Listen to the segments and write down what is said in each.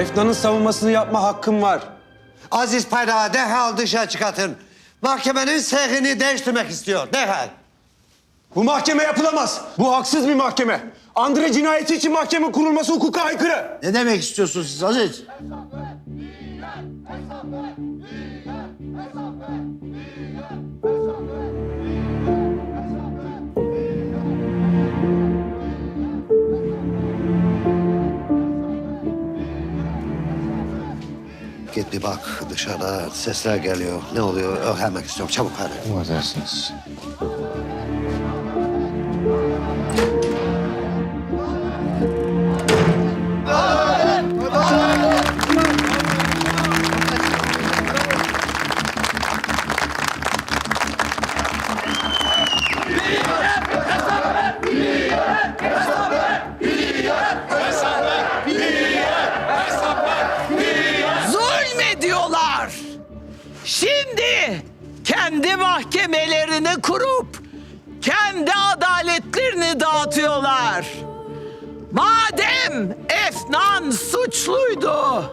Efnan'ın savunmasını yapma hakkım var. Aziz Paydağı derhal dışarı çıkartın. Mahkemenin seyrini değiştirmek istiyor. Derhal. Bu mahkeme yapılamaz. Bu haksız bir mahkeme. Andre cinayeti için mahkeme kurulması hukuka aykırı. Ne demek istiyorsunuz siz Aziz? Git bir bak dışarıda sesler geliyor. Ne oluyor öğrenmek istiyorum. Çabuk hadi. Emredersiniz. Kendi mahkemelerini kurup kendi adaletlerini dağıtıyorlar. Madem Efnan suçluydu,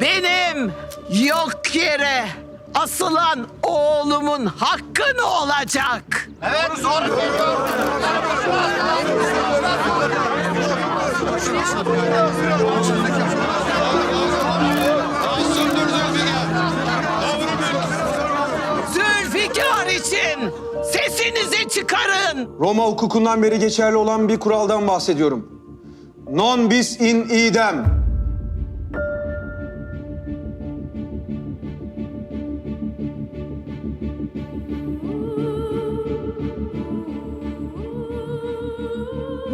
benim yok yere asılan oğlumun hakkı ne olacak? Zülfikar için sesinizi çıkarın. Roma hukukundan beri geçerli olan bir kuraldan bahsediyorum. Non bis in idem.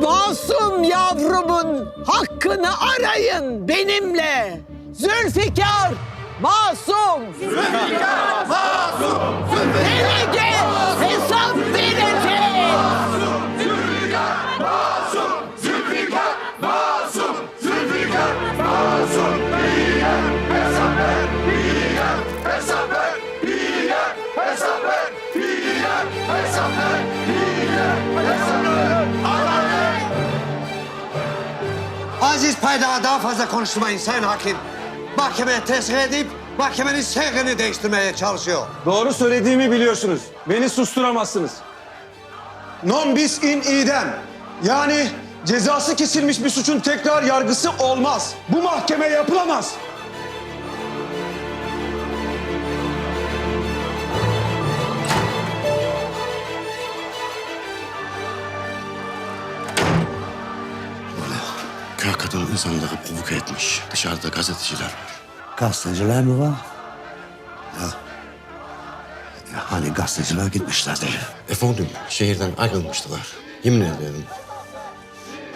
Masum yavrumun hakkını arayın benimle. Zülfikar masum. Zülfikar masum. Delege hesap verecek. Aziz Paydağı daha fazla konuşmayın Sayın Hakim. Mahkemeye tesir edip mahkemenin seyrini değiştirmeye çalışıyor. Doğru söylediğimi biliyorsunuz. Beni susturamazsınız. Non bis in idem. Yani cezası kesilmiş bir suçun tekrar yargısı olmaz. Bu mahkeme yapılamaz. Kadın insanları provoke etmiş. Dışarıda gazeteciler var. Gazeteciler mi var? Ya. ya hani gazeteciler gitmişlerdi. Efendim şehirden ayrılmıştılar. Yemin ederim.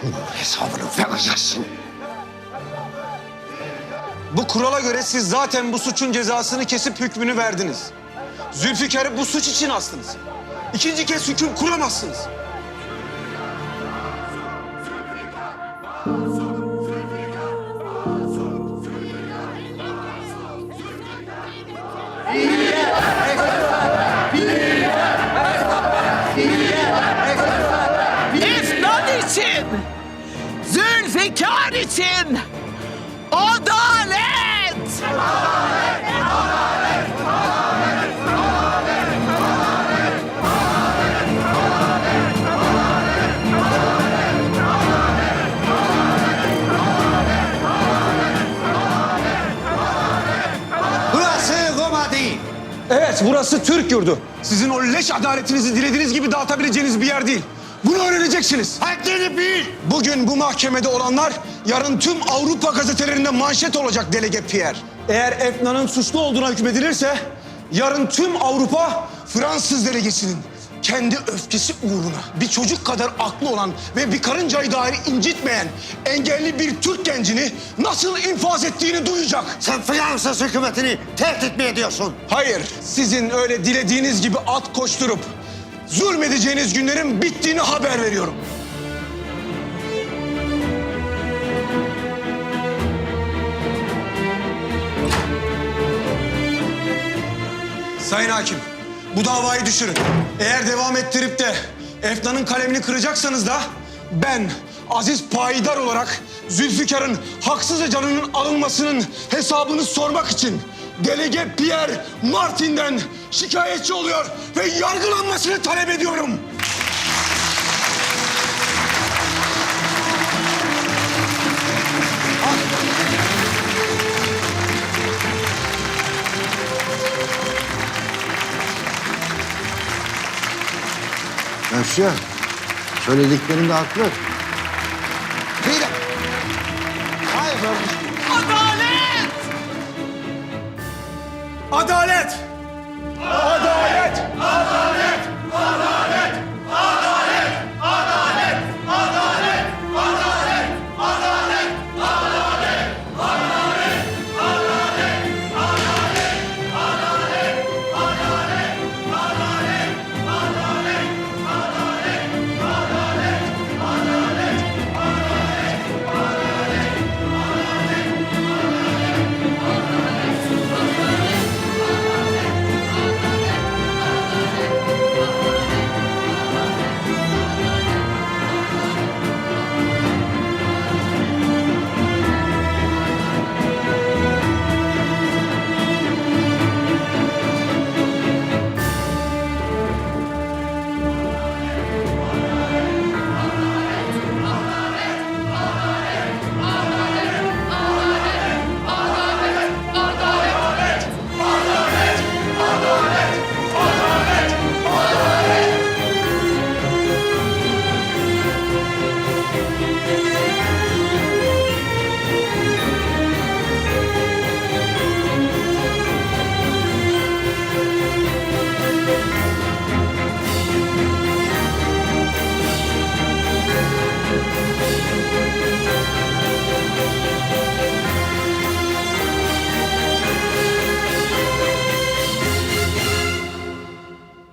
Bunun hesabını vereceksin. Bu kurala göre siz zaten bu suçun cezasını kesip hükmünü verdiniz. Zülfikar'ı bu suç için astınız. İkinci kez hüküm kuramazsınız. Efnan için, Zülfikar için adalet! Burası Evet, burası Türk yurdu. Sizin o leş adaletinizi dilediğiniz gibi dağıtabileceğiniz bir yer değil. Bunu öğreneceksiniz. Haddini bil. Bugün bu mahkemede olanlar yarın tüm Avrupa gazetelerinde manşet olacak delege Pierre. Eğer Efna'nın suçlu olduğuna hükmedilirse yarın tüm Avrupa Fransız delegesinin kendi öfkesi uğruna bir çocuk kadar aklı olan ve bir karıncayı dahi incitmeyen engelli bir Türk gencini nasıl infaz ettiğini duyacak. Sen Fransız hükümetini tehdit mi ediyorsun? Hayır, sizin öyle dilediğiniz gibi at koşturup zulmedeceğiniz günlerin bittiğini haber veriyorum. Sayın Hakim, bu davayı düşürün. Eğer devam ettirip de Efna'nın kalemini kıracaksanız da ben aziz payidar olarak Zülfikar'ın haksızca canının alınmasının hesabını sormak için Delege Pierre Martin'den şikayetçi oluyor ve yargılanmasını talep ediyorum. Monsieur, söylediklerinde haklı.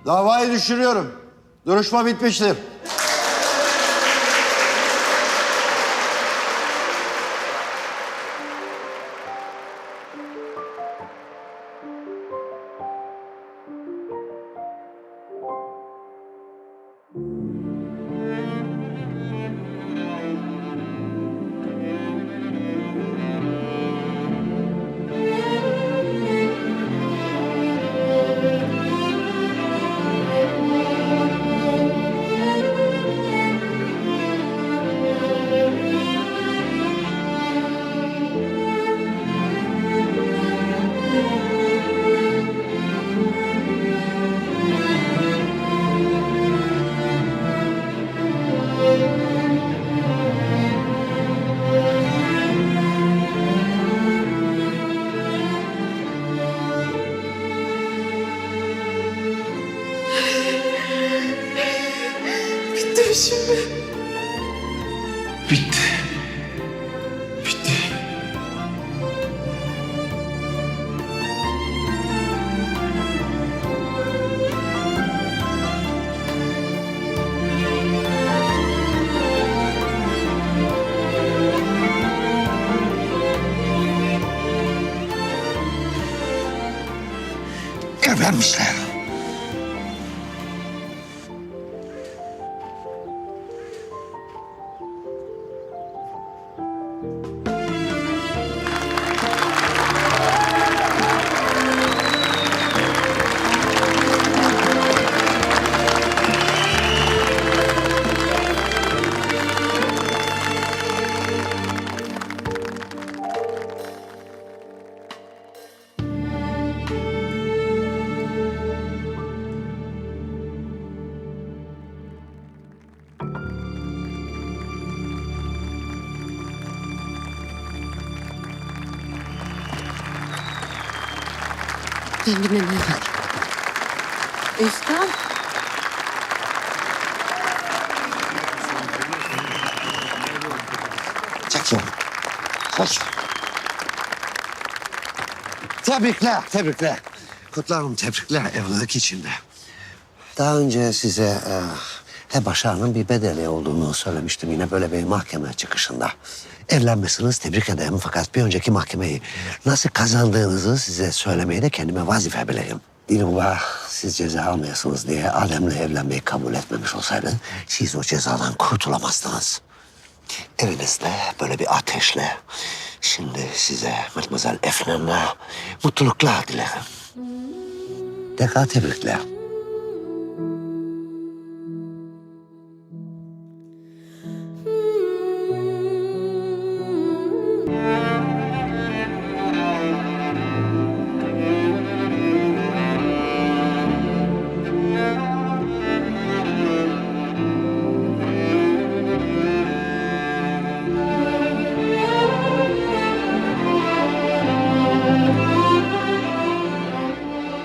Davayı düşürüyorum. Duruşma bitmiştir. Kendine iyi bak. Özkan. Çekil. Çekil. Tebrikler, tebrikler. Kutlarım, tebrikler evlilik içinde. Daha önce size e, he başarının bir bedeli olduğunu söylemiştim yine böyle bir mahkeme çıkışında. Evlenmesiniz tebrik ederim fakat bir önceki mahkemeyi nasıl kazandığınızı size söylemeyi de kendime vazife bileyim. Dilruba siz ceza almayasınız diye Adem'le evlenmeyi kabul etmemiş olsaydı siz o cezadan kurtulamazdınız. evinizde böyle bir ateşle şimdi size Mademoiselle Efnan'la mutluluklar dilerim. Tekrar tebrikler.